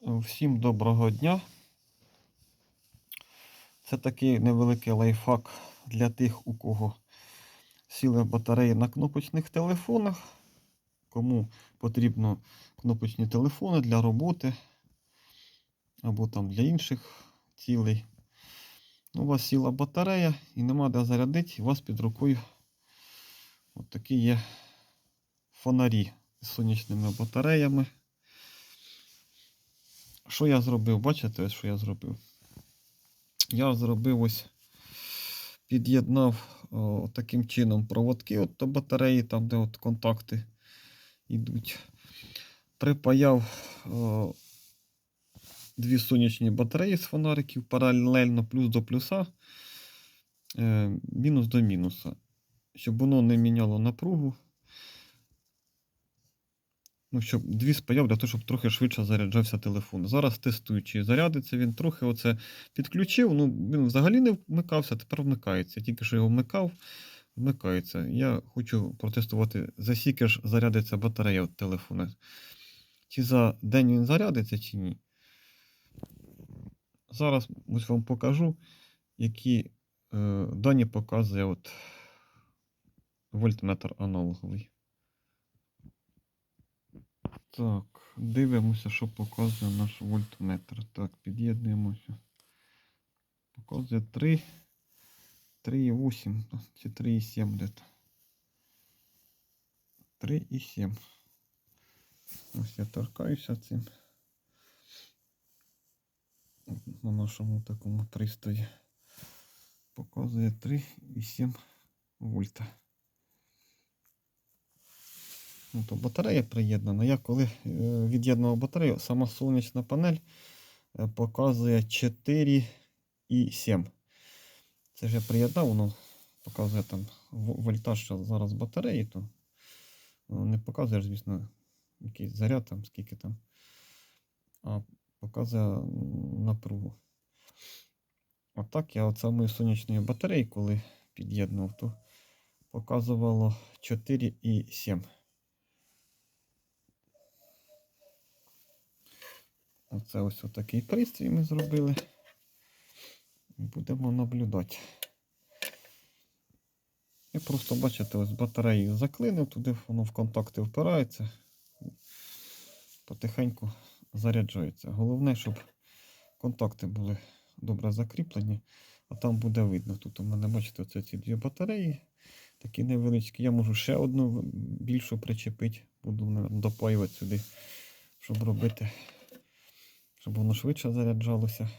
Всім доброго дня. Це такий невеликий лайфхак для тих, у кого сіли батареї на кнопочних телефонах. Кому потрібно кнопочні телефони для роботи або там для інших цілей. Ну, У вас сіла батарея і нема де зарядити, у вас під рукою от такі є фонарі з сонячними батареями. Що я зробив? Бачите, що я зробив? Я зробив ось, під'єднав таким чином проводки от до батареї, там, де от контакти йдуть. Припаяв о, дві сонячні батареї з фонариків паралельно плюс до плюса, е, мінус до мінуса. Щоб воно не міняло напругу. Ну, щоб дві спаяв для того, щоб трохи швидше заряджався телефон. Зараз тестую, чи зарядиться він трохи оце підключив. Ну, він взагалі не вмикався, тепер вмикається. Тільки що його вмикав, вмикається. Я хочу протестувати, за скільки ж зарядиться батарея від телефона. Чи за день він зарядиться, чи ні. Зараз ось вам покажу, які е, дані показує от вольтметр аналоговий. Так, дивимося, що показує наш вольтметр. Так, під'єднуємося. Показує 3, 3,8 чи 3,7 десь. 3,7. Ось я торкаюся цим. На нашому такому пристрої. Показує 3,7 вольта. Ну, то батарея приєднана. Я коли е, від'єднував батарею, сама сонячна панель е, показує 4,7. Це ж я приєднав, воно показує там вольтаж зараз батареї, то не показує, звісно, якийсь заряд там, скільки там, а показує напругу. Отак я от самої сонячної батареї, коли під'єднував, то показувало 4,7. Оце ось такий пристрій ми зробили. Будемо наблюдати. І просто бачите, ось батарею заклинив, туди воно в контакти впирається. Потихеньку заряджається. Головне, щоб контакти були добре закріплені, а там буде видно. Тут у мене, бачите, оце ці дві батареї. Такі невеличкі. Я можу ще одну більшу причепити. Буду допаювати сюди, щоб робити щоб воно швидше заряджалося.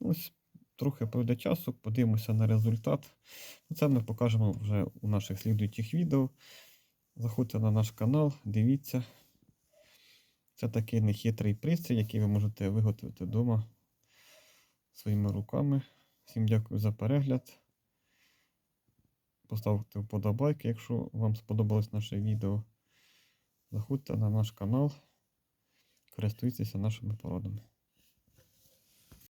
Ось трохи пройде часу, подивимося на результат. Ну, Це ми покажемо вже у наших слідуючих відео. Заходьте на наш канал, дивіться. Це такий нехитрий пристрій, який ви можете виготовити вдома своїми руками. Всім дякую за перегляд. Поставте вподобайки, якщо вам сподобалось наше відео. Заходьте на наш канал користуйтеся нашими порадами.